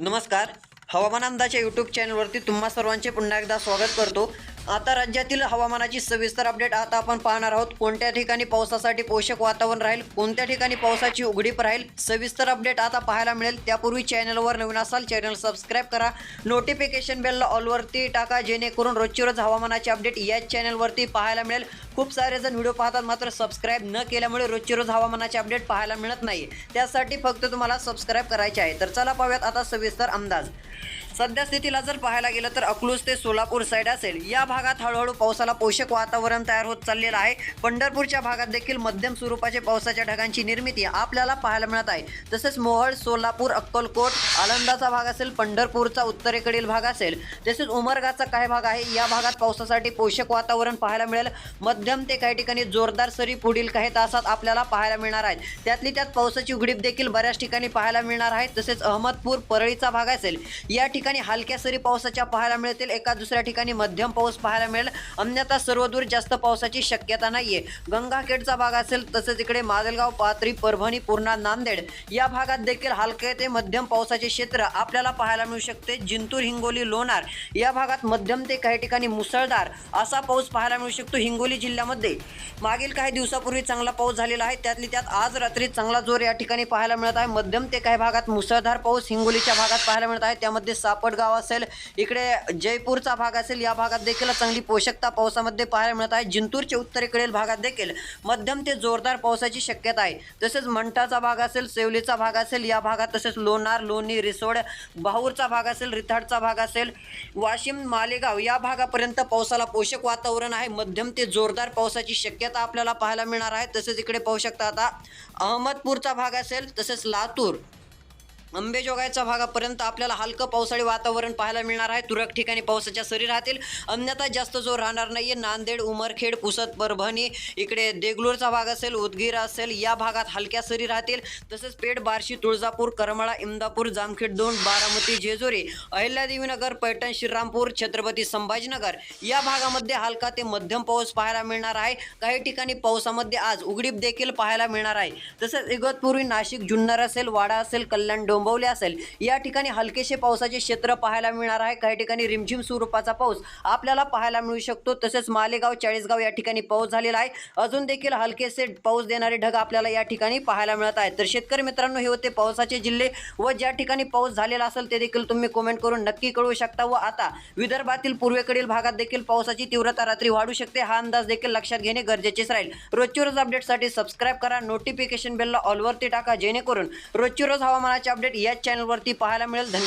नमस्कार. हवामान अंदाजच्या यूट्यूब चॅनलवरती तुम्हा सर्वांचे पुन्हा एकदा स्वागत करतो. आता राज्यातील हवामानाची सविस्तर अपडेट आता आपण पाहणार आहोत. कोणत्या ठिकाणी पावसासाठी पोषक वातावरण राहील? कोणत्या ठिकाणी पावसाची उघडीप राहील? सविस्तर अपडेट आता पाहायला मिळेल. त्यापूर्वी चॅनलवर नवीन असाल चॅनल सबस्क्राईब करा. नोटिफिकेशन बेलला ऑलवरती टाका जेणेकरून रोजची रोज हवामानाचे अपडेट याच चॅनलवरती पाहायला मिळेल. खूप सारे जण व्हिडिओ पाहतात मात्र सबस्क्राईब न केल्यामुळे रोजची रोज हवामानाचे अपडेट पाहायला मिळत नाही त्यासाठी फक्त तुम्हाला सबस्क्राईब करायचे आहे. तर चला पाहूयात आता सविस्तर अंदाज. सध्या स्थितीला जर पाहायला गेलं तर अकलूज ते सोलापूर साईड असेल. या भागात हळूहळू पावसाला पोषक वातावरण तयार होत चाललेलं आहे. पंढरपूरच्या भागात देखील मध्यम स्वरूपाचे पावसाच्या ढगांची निर्मिती आपल्याला पाहायला मिळत आहे. तसेच मोहळ सोलापूर अक्कलकोट आलंदाचा भाग असेल पंढरपूरचा उत्तरेकडील भाग असेल तसेच उमरगाचा काही भाग आहे. या भागात पावसासाठी पोषक वातावरण पाहायला मिळेल. मध्यम ते काही ठिकाणी जोरदार सरी पुढील काही तासात आपल्याला पाहायला मिळणार आहेत. त्यातली त्यात पावसाची उघडीप देखील बऱ्याच ठिकाणी पाहायला मिळणार आहे. तसेच अहमदपूर परळीचा भाग असेल या ठिकाणी ठिकाणी हलक्या सरी पावसाच्या पाहायला मिळतील. एका दुसऱ्या ठिकाणी मध्यम पाऊस पाहायला मिळेल. अन्यथा सर्वदूर जास्त पावसाची शक्यता नाहीये. गंगाखेडचा भाग असेल तसेच इकडे माजलगाव पात्री परभणी पूर्णा नांदेड या भागात देखील हलके ते मध्यम पावसाचे क्षेत्र आपल्याला पाहायला मिळू शकते. जिंतूर हिंगोली लोणार या भागात मध्यम ते काही ठिकाणी मुसळधार असा पाऊस पाहायला मिळू शकतो हिंगोली जिल्ह्यामध्ये. मागील काही दिवसापूर्वी चांगला पाऊस झालेला आहे. त्यातली त्यात आज रात्री चांगला जोर या ठिकाणी पाहायला मिळत आहे. मध्यम ते काही भागात मुसळधार पाऊस हिंगोलीच्या भागात पाहायला मिळत आहे. त्यामध्ये कापडगाव असेल इकडे जयपूरचा भाग असेल या भागात देखील चांगली पोषकता पावसामध्ये पाहायला मिळत आहे. जिंतूरच्या उत्तरेकडील भागात देखील मध्यम ते जोरदार पावसाची शक्यता आहे. तसेच मंठाचा भाग असेल सेवलीचा भाग असेल या भागात तसेच लोणार लोणी रिसोड बाहूरचा भाग असेल रिथाडचा भाग असेल वाशिम मालेगाव या भागापर्यंत पावसाला पोषक वातावरण आहे. मध्यम ते जोरदार पावसाची शक्यता आपल्याला पाहायला मिळणार आहे. तसेच इकडे पाहू शकता आता अहमदपूरचा भाग असेल तसेच लातूर अंबेजोगाईच्या भागापर्यंत आपल्याला हलकं पावसाळी वातावरण पाहायला मिळणार आहे. तुरळक ठिकाणी पावसाच्या सरी राहतील. अन्यथा जास्त जोर राहणार नाहीये. नांदेड उमरखेड पुसद परभणी इकडे देगलूरचा भाग असेल उदगीर असेल या भागात हलक्या सरी राहतील. तसेच पेठ बार्शी तुळजापूर करमाळा इंदापूर जामखेड दोन बारामती जेजुरी अहिल्यादेवीनगर पैठण श्रीरामपूर छत्रपती संभाजीनगर या भागामध्ये हलका ते मध्यम पाऊस पाहायला मिळणार आहे. काही ठिकाणी पावसामध्ये आज उघडीप देखील पाहायला मिळणार आहे. तसेच इगतपुरी नाशिक जुन्नर असेल वाडा असेल कल्याण थांबवले असेल. या ठिकाणी हलकेसे पावसाचे क्षेत्र पाहायला मिळणार आहे. काही ठिकाणी रिमझिम स्वरूपाचा पाऊस आपल्याला पाहायला मिळू शकतो. तसेच मालेगाव चाळीसगाव या ठिकाणी पाऊस झालेला आहे. अजून देखील हलकेसे पाऊस देणारे ढग आपल्याला या ठिकाणी पाहायला मिळत आहेत. तर शेतकरी मित्रांनो हे होते पावसाचे जिल्हे व ज्या ठिकाणी पाऊस झालेला असेल ते देखील तुम्ही कमेंट करून नक्की कळवू शकता व आता विदर्भातील पूर्वेकडील भागात देखील पावसाची तीव्रता रात्री वाढू शकते. हा अंदाज देखील लक्षात घेणे गरजेचेच राहील. रोजची रोज अपडेटसाठी सबस्क्राईब करा. नोटिफिकेशन बेलला ऑलवरती टाका. जेणेकरून रोजची रोज हवामानाचे अपडेट अपडेट याच चॅनलवरती पाहायला मिळेल. धन्यवाद.